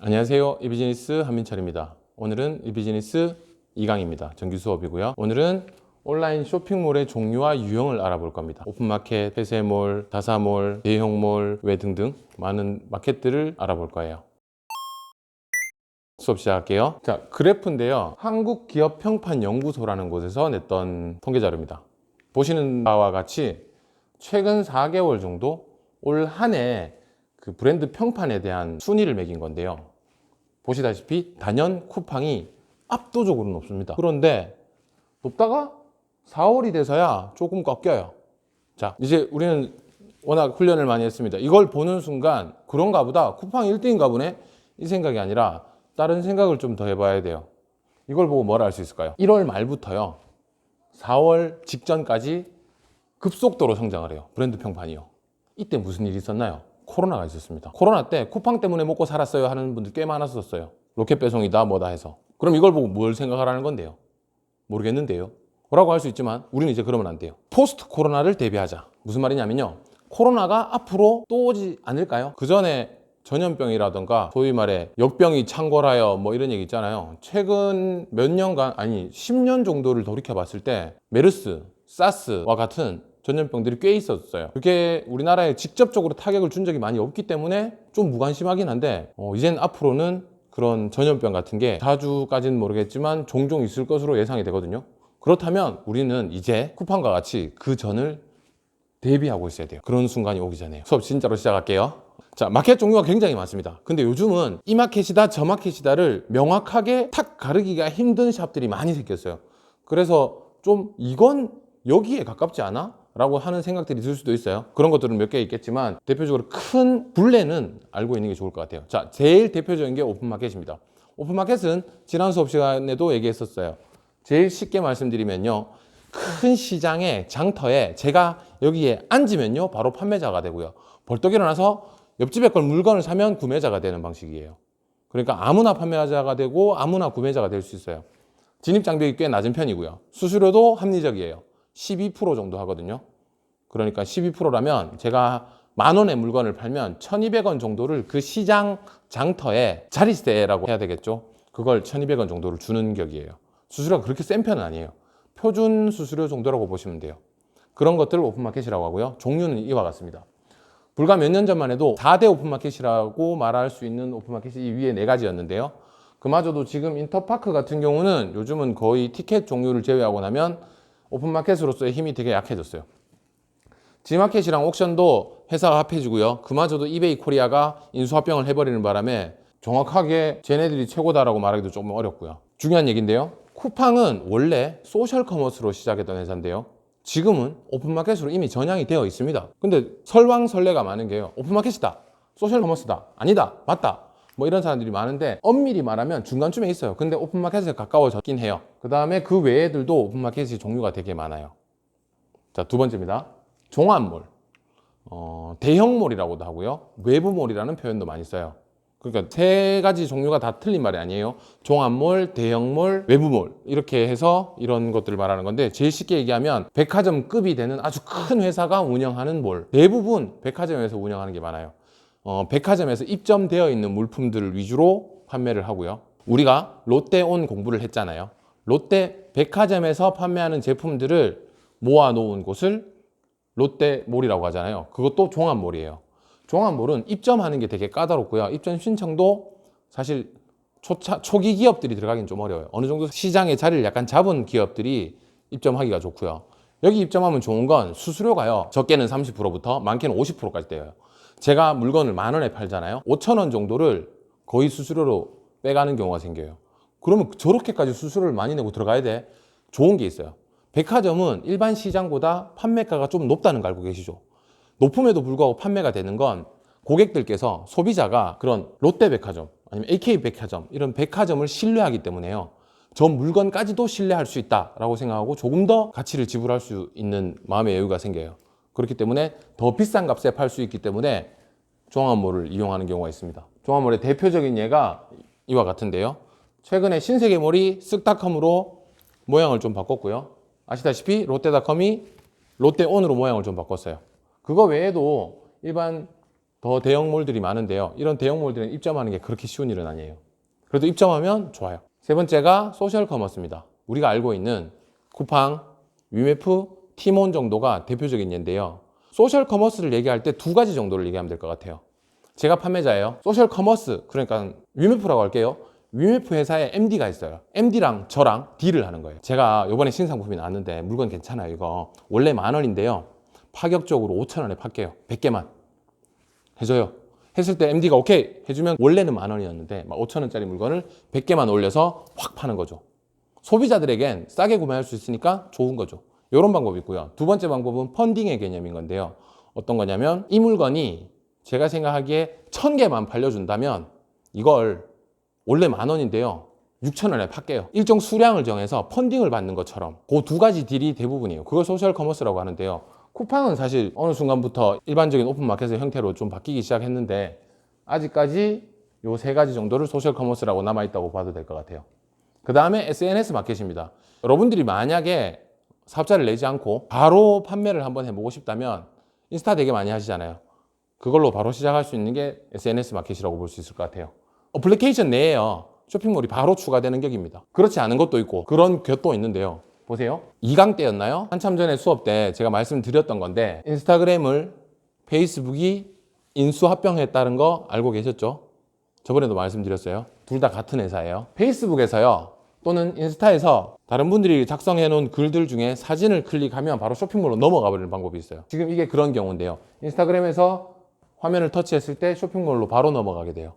안녕하세요. 이비즈니스 한민철입니다. 오늘은 이비즈니스 2강입니다. 정규 수업이고요. 오늘은 온라인 쇼핑몰의 종류와 유형을 알아볼 겁니다. 오픈마켓, 폐쇄몰, 다사몰, 대형몰, 외 등등 많은 마켓들을 알아볼 거예요. 수업 시작할게요. 자, 그래프인데요. 한국기업평판연구소라는 곳에서 냈던 통계 자료입니다. 보시는 바와 같이 최근 4개월 정도 올 한 해 그 브랜드 평판에 대한 순위를 매긴 건데요. 보시다시피 단연 쿠팡이 압도적으로 높습니다. 그런데 높다가 4월이 돼서야 조금 꺾여요. 자, 이제 우리는 워낙 훈련을 많이 했습니다. 이걸 보는 순간 그런가 보다 쿠팡 1등인가 보네 이 생각이 아니라 다른 생각을 좀 더 해봐야 돼요. 이걸 보고 뭘 알 수 있을까요? 1월 말부터요. 4월 직전까지 급속도로 성장을 해요. 브랜드 평판이요. 이때 무슨 일이 있었나요? 코로나가 있었습니다. 코로나 때 쿠팡 때문에 먹고 살았어요 하는 분들 꽤 많았었어요. 로켓 배송이다 뭐다 해서. 그럼 이걸 보고 뭘 생각하라는 건데요? 모르겠는데요. 뭐라고 할 수 있지만 우리는 이제 그러면 안 돼요. 포스트 코로나를 대비하자. 무슨 말이냐면요. 코로나가 앞으로 또 오지 않을까요? 그 전에 전염병이라던가 소위 말해 역병이 창궐하여 뭐 이런 얘기 있잖아요. 최근 몇 년간 아니 10년 정도를 돌이켜 봤을 때 메르스, 사스와 같은 전염병들이 꽤 있었어요. 그게 우리나라에 직접적으로 타격을 준 적이 많이 없기 때문에 좀 무관심하긴 한데 어, 이젠 앞으로는 그런 전염병 같은 게 자주까지는 모르겠지만 종종 있을 것으로 예상이 되거든요. 그렇다면 우리는 이제 쿠팡과 같이 그 전을 대비하고 있어야 돼요. 그런 순간이 오기 전에요. 수업 진짜로 시작할게요. 자, 마켓 종류가 굉장히 많습니다. 근데 요즘은 이 마켓이다, 저 마켓이다를 명확하게 탁 가르기가 힘든 샵들이 많이 생겼어요. 그래서 좀 이건 여기에 가깝지 않아? 라고 하는 생각들이 들 수도 있어요. 그런 것들은 몇 개 있겠지만 대표적으로 큰 분레는 알고 있는 게 좋을 것 같아요. 자, 제일 대표적인 게 오픈마켓입니다. 오픈마켓은 지난 수업 시간에도 얘기했었어요. 제일 쉽게 말씀드리면요. 큰 시장의 장터에 제가 여기에 앉으면요. 바로 판매자가 되고요. 벌떡 일어나서 옆집에 걸 물건을 사면 구매자가 되는 방식이에요. 그러니까 아무나 판매자가 되고 아무나 구매자가 될 수 있어요. 진입 장벽이 꽤 낮은 편이고요. 수수료도 합리적이에요. 12% 정도 하거든요. 그러니까 12%라면 제가 만 원의 물건을 팔면 1,200원 정도를 그 시장 장터에 자리세라고 해야 되겠죠. 그걸 1,200원 정도를 주는 격이에요. 수수료가 그렇게 센 편은 아니에요. 표준 수수료 정도라고 보시면 돼요. 그런 것들을 오픈마켓이라고 하고요. 종류는 이와 같습니다. 불과 몇 년 전만 해도 4대 오픈마켓이라고 말할 수 있는 오픈마켓이 이 위에 네 가지였는데요. 그마저도 지금 인터파크 같은 경우는 요즘은 거의 티켓 종류를 제외하고 나면 오픈마켓으로서의 힘이 되게 약해졌어요. 지마켓이랑 옥션도 회사가 합해지고요. 그마저도 이베이 코리아가 인수합병을 해버리는 바람에 정확하게 쟤네들이 최고다라고 말하기도 조금 어렵고요. 중요한 얘기인데요. 쿠팡은 원래 소셜 커머스로 시작했던 회사인데요. 지금은 오픈마켓으로 이미 전향이 되어 있습니다. 근데 설왕설래가 많은 게요. 오픈마켓이다. 소셜 커머스다. 아니다. 맞다. 뭐 이런 사람들이 많은데 엄밀히 말하면 중간쯤에 있어요. 근데 오픈마켓에 가까워졌긴 해요. 그 다음에 그 외에들도 오픈마켓이 종류가 되게 많아요. 자, 두 번째입니다. 종합몰. 어, 대형몰이라고도 하고요. 외부몰이라는 표현도 많이 써요. 그러니까 세 가지 종류가 다 틀린 말이 아니에요. 종합몰, 대형몰, 외부몰 이렇게 해서 이런 것들을 말하는 건데 제일 쉽게 얘기하면 백화점급이 되는 아주 큰 회사가 운영하는 몰 대부분 백화점에서 운영하는 게 많아요. 어, 백화점에서 입점되어 있는 물품들을 위주로 판매를 하고요. 우리가 롯데온 공부를 했잖아요. 롯데 백화점에서 판매하는 제품들을 모아놓은 곳을 롯데몰이라고 하잖아요. 그것도 종합몰이에요. 종합몰은 입점하는 게 되게 까다롭고요. 입점 신청도 사실 초차, 초기 기업들이 들어가긴 좀 어려워요. 어느 정도 시장의 자리를 약간 잡은 기업들이 입점하기가 좋고요. 여기 입점하면 좋은 건 수수료가요. 적게는 30%부터 많게는 50%까지 떼요. 제가 물건을 만 원에 팔잖아요. 5천 원 정도를 거의 수수료로 빼가는 경우가 생겨요. 그러면 저렇게까지 수수료를 많이 내고 들어가야 돼? 좋은 게 있어요. 백화점은 일반 시장보다 판매가가 좀 높다는 거 알고 계시죠? 높음에도 불구하고 판매가 되는 건 고객들께서 소비자가 그런 롯데백화점 아니면 AK백화점 이런 백화점을 신뢰하기 때문에요. 저 물건까지도 신뢰할 수 있다라고 생각하고 조금 더 가치를 지불할 수 있는 마음의 여유가 생겨요. 그렇기 때문에 더 비싼 값에 팔 수 있기 때문에 종합몰을 이용하는 경우가 있습니다. 종합몰의 대표적인 예가 이와 같은데요. 최근에 신세계몰이 쓱닷컴으로 모양을 좀 바꿨고요. 아시다시피 롯데닷컴이 롯데온으로 모양을 좀 바꿨어요. 그거 외에도 일반 더 대형몰들이 많은데요. 이런 대형몰들은 입점하는 게 그렇게 쉬운 일은 아니에요. 그래도 입점하면 좋아요. 세 번째가 소셜 커머스입니다. 우리가 알고 있는 쿠팡, 위메프, 티몬 정도가 대표적인 예인데요. 소셜 커머스를 얘기할 때 두 가지 정도를 얘기하면 될 것 같아요. 제가 판매자예요. 소셜 커머스, 그러니까 위메프라고 할게요. 위메프 회사에 MD가 있어요. MD랑 저랑 딜을 하는 거예요. 제가 이번에 신상품이 나왔는데 물건 괜찮아요. 이거 원래 만 원인데요. 파격적으로 5천 원에 팔게요. 100개만 해줘요. 했을 때 MD가 오케이 해주면 원래는 만 원이었는데 막 5천 원짜리 물건을 100개만 올려서 확 파는 거죠. 소비자들에겐 싸게 구매할 수 있으니까 좋은 거죠. 이런 방법이 있고요. 두 번째 방법은 펀딩의 개념인 건데요. 어떤 거냐면 이 물건이 제가 생각하기에 천 개만 팔려준다면 이걸 원래 만 원인데요. 6천 원에 팔게요. 일정 수량을 정해서 펀딩을 받는 것처럼 그 두 가지 딜이 대부분이에요. 그걸 소셜 커머스라고 하는데요. 쿠팡은 사실 어느 순간부터 일반적인 오픈마켓의 형태로 좀 바뀌기 시작했는데 아직까지 요 세 가지 정도를 소셜 커머스라고 남아 있다고 봐도 될 것 같아요. 그 다음에 SNS 마켓입니다. 여러분들이 만약에 사업자를 내지 않고 바로 판매를 한번 해보고 싶다면 인스타 되게 많이 하시잖아요. 그걸로 바로 시작할 수 있는 게 SNS 마켓이라고 볼 수 있을 것 같아요. 어플리케이션 내에요. 쇼핑몰이 바로 추가되는 격입니다. 그렇지 않은 것도 있고 그런 격도 있는데요. 보세요. 2강 때였나요? 한참 전에 수업 때 제가 말씀드렸던 건데 인스타그램을 페이스북이 인수 합병했다는 거 알고 계셨죠? 저번에도 말씀드렸어요. 둘 다 같은 회사예요. 페이스북에서요. 또는 인스타에서 다른 분들이 작성해 놓은 글들 중에 사진을 클릭하면 바로 쇼핑몰로 넘어가 버리는 방법이 있어요. 지금 이게 그런 경우인데요. 인스타그램에서 화면을 터치했을 때 쇼핑몰로 바로 넘어가게 돼요.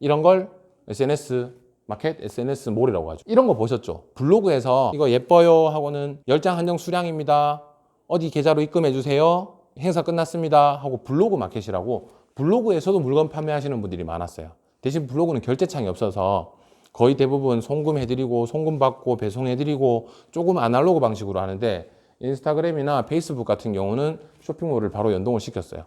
이런 걸 SNS 마켓, SNS 몰이라고 하죠. 이런 거 보셨죠? 블로그에서 이거 예뻐요 하고는 10장 한정 수량입니다. 어디 계좌로 입금해 주세요. 행사 끝났습니다 하고 블로그 마켓이라고 블로그에서도 물건 판매하시는 분들이 많았어요. 대신 블로그는 결제창이 없어서 거의 대부분 송금해드리고 송금받고 배송해드리고 조금 아날로그 방식으로 하는데 인스타그램이나 페이스북 같은 경우는 쇼핑몰을 바로 연동을 시켰어요.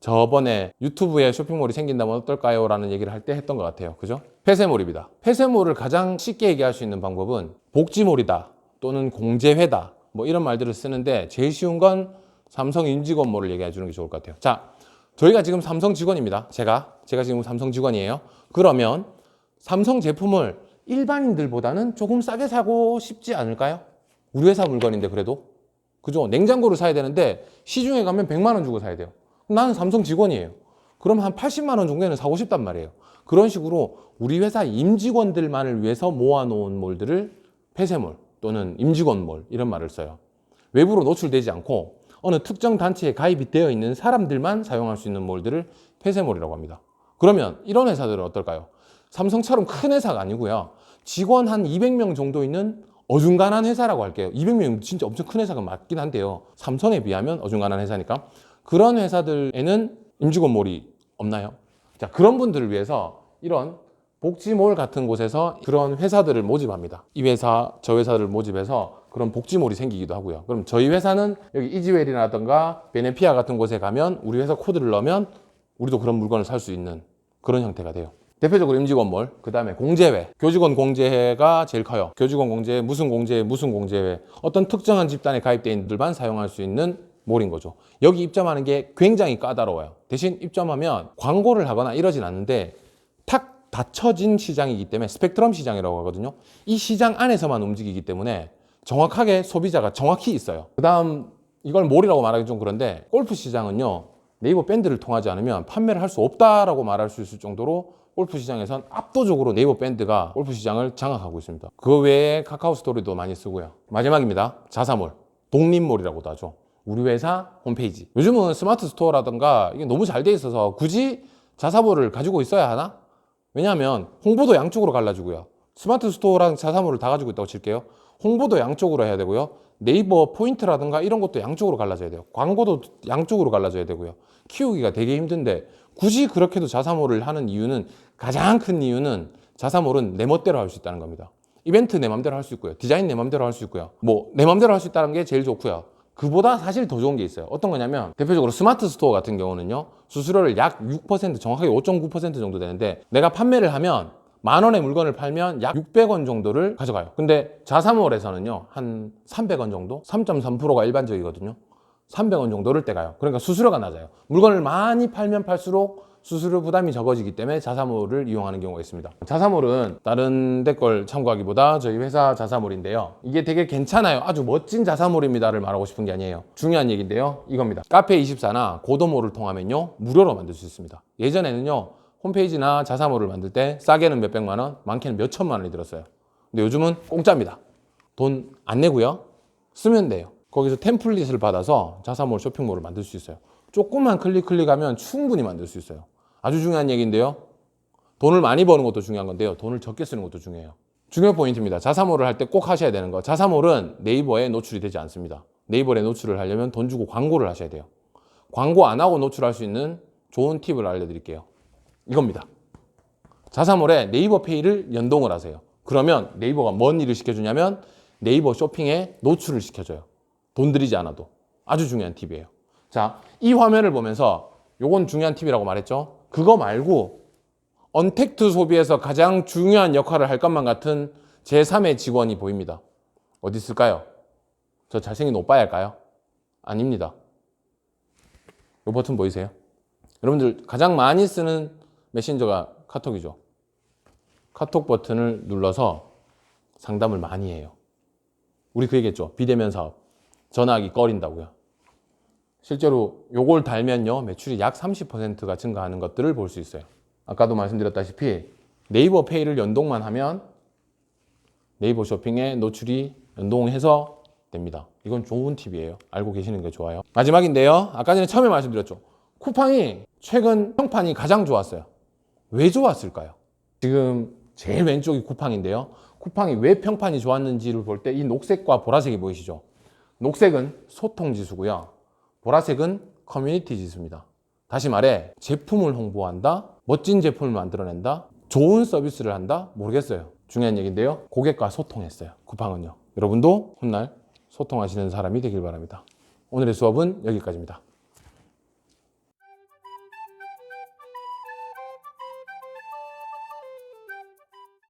저번에 유튜브에 쇼핑몰이 생긴다면 어떨까요? 라는 얘기를 할 때 했던 것 같아요. 그죠? 폐쇄몰입니다. 폐쇄몰을 가장 쉽게 얘기할 수 있는 방법은 복지몰이다 또는 공제회다 뭐 이런 말들을 쓰는데 제일 쉬운 건 삼성 임직원몰을 얘기해 주는 게 좋을 것 같아요. 자, 저희가 지금 삼성 직원입니다. 제가 제가 지금 삼성 직원이에요. 그러면 삼성 제품을 일반인들보다는 조금 싸게 사고 싶지 않을까요? 우리 회사 물건인데 그래도 그죠? 냉장고를 사야 되는데 시중에 가면 100만 원 주고 사야 돼요. 나는 삼성 직원이에요. 그럼 한 80만 원 정도는 사고 싶단 말이에요. 그런 식으로 우리 회사 임직원들만을 위해서 모아놓은 몰들을 폐쇄몰 또는 임직원몰 이런 말을 써요. 외부로 노출되지 않고 어느 특정 단체에 가입이 되어 있는 사람들만 사용할 수 있는 몰들을 폐쇄몰이라고 합니다. 그러면 이런 회사들은 어떨까요? 삼성처럼 큰 회사가 아니고요. 직원 한 200명 정도 있는 어중간한 회사라고 할게요. 200명 진짜 엄청 큰 회사가 맞긴 한데요. 삼성에 비하면 어중간한 회사니까. 그런 회사들에는 임직원몰이 없나요? 자, 그런 분들을 위해서 이런 복지몰 같은 곳에서 그런 회사들을 모집합니다. 이 회사, 저 회사를 모집해서 그런 복지몰이 생기기도 하고요. 그럼 저희 회사는 여기 이지웰이라든가 베네피아 같은 곳에 가면 우리 회사 코드를 넣으면 우리도 그런 물건을 살 수 있는 그런 형태가 돼요. 대표적으로 임직원몰, 그 다음에 공제회, 교직원 공제회가 제일 커요. 교직원 공제회, 무슨 공제회, 무슨 공제회, 어떤 특정한 집단에 가입된 인들만 사용할 수 있는 몰인 거죠. 여기 입점하는 게 굉장히 까다로워요. 대신 입점하면 광고를 하거나 이러진 않는데 탁 닫혀진 시장이기 때문에 스펙트럼 시장이라고 하거든요. 이 시장 안에서만 움직이기 때문에 정확하게 소비자가 정확히 있어요. 그 다음 이걸 몰이라고 말하기 좀 그런데 골프 시장은요. 네이버 밴드를 통하지 않으면 판매를 할 수 없다라고 말할 수 있을 정도로 골프 시장에선 압도적으로 네이버 밴드가 골프 시장을 장악하고 있습니다. 그 외에 카카오 스토리도 많이 쓰고요. 마지막입니다. 자사몰, 독립몰이라고도 하죠. 우리 회사 홈페이지. 요즘은 스마트 스토어라든가 이게 너무 잘 돼 있어서 굳이 자사몰을 가지고 있어야 하나? 왜냐하면 홍보도 양쪽으로 갈라지고요. 스마트 스토어랑 자사몰을 다 가지고 있다고 칠게요. 홍보도 양쪽으로 해야 되고요. 네이버 포인트라든가 이런 것도 양쪽으로 갈라져야 돼요. 광고도 양쪽으로 갈라져야 되고요. 키우기가 되게 힘든데 굳이 그렇게도 자사몰을 하는 이유는 가장 큰 이유는 자사몰은 내 멋대로 할 수 있다는 겁니다. 이벤트 내 맘대로 할 수 있고요. 디자인 내 맘대로 할 수 있고요. 뭐 내 맘대로 할 수 있다는 게 제일 좋고요. 그보다 사실 더 좋은 게 있어요. 어떤 거냐면 대표적으로 스마트 스토어 같은 경우는요. 수수료를 약 6% 정확하게 5.9% 정도 되는데 내가 판매를 하면 만 원의 물건을 팔면 약 600원 정도를 가져가요. 근데 자사몰에서는요. 한 300원 정도? 3.3%가 일반적이거든요. 300원 정도를 떼가요. 그러니까 수수료가 낮아요. 물건을 많이 팔면 팔수록 수수료 부담이 적어지기 때문에 자사몰을 이용하는 경우가 있습니다. 자사몰은 다른 데 걸 참고하기보다 저희 회사 자사몰인데요. 이게 되게 괜찮아요. 아주 멋진 자사몰입니다를 말하고 싶은 게 아니에요. 중요한 얘기인데요. 이겁니다. 카페24나 고도몰을 통하면요. 무료로 만들 수 있습니다. 예전에는요. 홈페이지나 자사몰을 만들 때 싸게는 몇백만 원, 많게는 몇천만 원이 들었어요. 근데 요즘은 공짜입니다. 돈 안 내고요. 쓰면 돼요. 거기서 템플릿을 받아서 자사몰 쇼핑몰을 만들 수 있어요. 조금만 클릭 클릭하면 충분히 만들 수 있어요. 아주 중요한 얘기인데요. 돈을 많이 버는 것도 중요한 건데요. 돈을 적게 쓰는 것도 중요해요. 중요 포인트입니다. 자사몰을 할 때 꼭 하셔야 되는 거. 자사몰은 네이버에 노출이 되지 않습니다. 네이버에 노출을 하려면 돈 주고 광고를 하셔야 돼요. 광고 안 하고 노출할 수 있는 좋은 팁을 알려드릴게요. 이겁니다. 자사몰에 네이버 페이를 연동을 하세요. 그러면 네이버가 뭔 일을 시켜주냐면 네이버 쇼핑에 노출을 시켜줘요. 돈 들이지 않아도. 아주 중요한 팁이에요. 자, 이 화면을 보면서 요건 중요한 팁이라고 말했죠. 그거 말고 언택트 소비에서 가장 중요한 역할을 할 것만 같은 제3의 직원이 보입니다. 어디 있을까요? 저 잘생긴 오빠일까요? 아닙니다. 이 버튼 보이세요? 여러분들 가장 많이 쓰는 메신저가 카톡이죠. 카톡 버튼을 눌러서 상담을 많이 해요. 우리 그 얘기했죠. 비대면 사업. 전화하기 꺼린다고요. 실제로 요걸 달면요. 매출이 약 30%가 증가하는 것들을 볼 수 있어요. 아까도 말씀드렸다시피 네이버 페이를 연동만 하면 네이버 쇼핑에 노출이 연동해서 됩니다. 이건 좋은 팁이에요. 알고 계시는 게 좋아요. 마지막인데요. 아까 전에 처음에 말씀드렸죠. 쿠팡이 최근 평판이 가장 좋았어요. 왜 좋았을까요? 지금 제일 왼쪽이 쿠팡인데요. 쿠팡이 왜 평판이 좋았는지를 볼 때 이 녹색과 보라색이 보이시죠? 녹색은 소통 지수고요. 보라색은 커뮤니티 지수입니다. 다시 말해 제품을 홍보한다, 멋진 제품을 만들어낸다, 좋은 서비스를 한다 모르겠어요. 중요한 얘기인데요. 고객과 소통했어요. 쿠팡은요. 여러분도 훗날 소통하시는 사람이 되길 바랍니다. 오늘의 수업은 여기까지입니다.